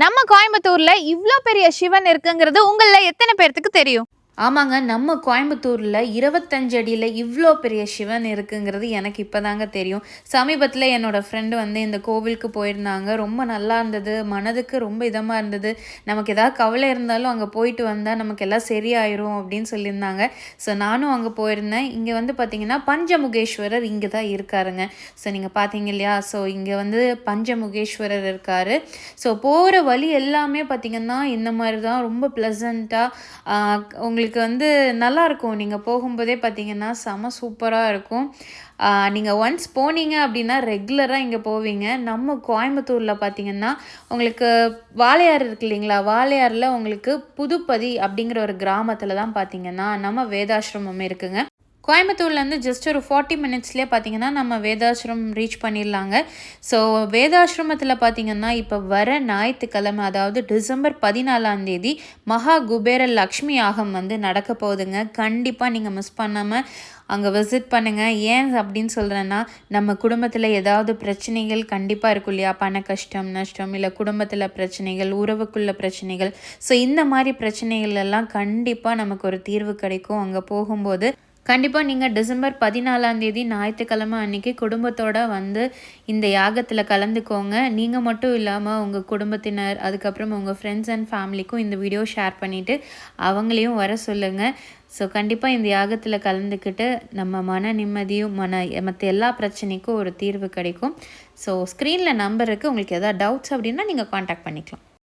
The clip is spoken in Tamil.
நம்ம கோயம்புத்தூர்ல இவ்வளோ பெரிய சிவன் இருக்குங்கிறது உங்களில் எத்தனை பேர்த்துக்கு தெரியும்? ஆமாங்க நம்ம கோயம்புத்தூரில் இருபத்தஞ்சு அடியில் இவ்வளோ பெரிய சிவன் இருக்குங்கிறது எனக்கு இப்போ தாங்க தெரியும். சமீபத்தில் என்னோடய ஃப்ரெண்டு வந்து இந்த கோவிலுக்கு போயிருந்தாங்க. ரொம்ப நல்லா இருந்தது. மனதுக்கு ரொம்ப இதமாக இருந்தது. நமக்கு ஏதாவது கவலை இருந்தாலும் அங்கே போயிட்டு வந்தால் நமக்கு எல்லாம் சரியாயிரும் அப்படின்னு சொல்லியிருந்தாங்க. ஸோ நானும் அங்கே போயிருந்தேன். இங்கே வந்து பார்த்திங்கன்னா பஞ்சமுகேஸ்வரர் இங்கே தான் இருக்காருங்க. ஸோ நீங்கள் பார்த்தீங்க இல்லையா? ஸோ இங்கே வந்து பஞ்சமுகேஸ்வரர் இருக்கார். ஸோ போகிற வழி எல்லாமே பார்த்திங்கன்னா இந்த மாதிரி தான் ரொம்ப ப்ளசண்ட்டாக உங்களுக்கு வந்து நல்லாயிருக்கும் நீங்கள் போகும்போதே பார்த்தீங்கன்னா செம சூப்பராக இருக்கும். நீங்கள் ஒன்ஸ் போனீங்க அப்படின்னா ரெகுலராக இங்கே போவீங்க. நம்ம கோயம்புத்தூரில் பார்த்தீங்கன்னா உங்களுக்கு வாழையார் இருக்கு இல்லைங்களா? வாழையாரில் உங்களுக்கு புதுப்பதி அப்படிங்கிற ஒரு கிராமத்தில் தான் பார்த்தீங்கன்னா நம்ம வேதாசிரமம் இருக்குங்க. கோயம்புத்தூர்லேருந்து ஜஸ்ட் ஒரு ஃபார்ட்டி மினிட்ஸ்லேயே பார்த்தீங்கன்னா நம்ம வேதாசிரமம் ரீச் பண்ணிடலாங்க. ஸோ வேதாசிரமத்தில் பார்த்தீங்கன்னா இப்போ வர ஞாயிற்றுக்கிழமை அதாவது டிசம்பர் பதினாலாம் தேதி மகா குபேர லக்ஷ்மி யாகம் வந்து நடக்க போகுதுங்க. கண்டிப்பாக நீங்கள் மிஸ் பண்ணாமல் அங்கே விசிட் பண்ணுங்கள் ஏன் அப்படின்னு சொல்கிறேன்னா நம்ம குடும்பத்தில் ஏதாவது பிரச்சனைகள் கண்டிப்பாக இருக்கும் இல்லையா? பண கஷ்டம் நஷ்டம் இல்லை குடும்பத்தில் பிரச்சனைகள் உறவுக்குள்ள பிரச்சனைகள். ஸோ இந்த மாதிரி பிரச்சனைகள் எல்லாம் கண்டிப்பாக நமக்கு ஒரு தீர்வு கிடைக்கும். அங்கே போகும்போது கண்டிப்பாக நீங்கள் டிசம்பர் பதினாலாம் தேதி ஞாயிற்றுக்கிழமை அன்றைக்கி குடும்பத்தோடு வந்து இந்த யாகத்தில் கலந்துக்கோங்க. நீங்கள் மட்டும் இல்லாமல் உங்கள் குடும்பத்தினர் அதுக்கப்புறம் உங்கள் ஃப்ரெண்ட்ஸ் அண்ட் ஃபேமிலிக்கும் இந்த வீடியோ ஷேர் பண்ணிவிட்டு அவங்களையும் வர சொல்லுங்கள் ஸோ கண்டிப்பாக இந்த யாகத்தில் கலந்துக்கிட்டு நம்ம மன நிம்மதியும் மன மற்ற எல்லா பிரச்சனைக்கும் ஒரு தீர்வு கிடைக்கும். ஸோ ஸ்க்ரீனில் நம்பருக்கு உங்களுக்கு எதாவது டவுட்ஸ் அப்படின்னா நீங்கள் காண்டாக்ட் பண்ணிக்கலாம்.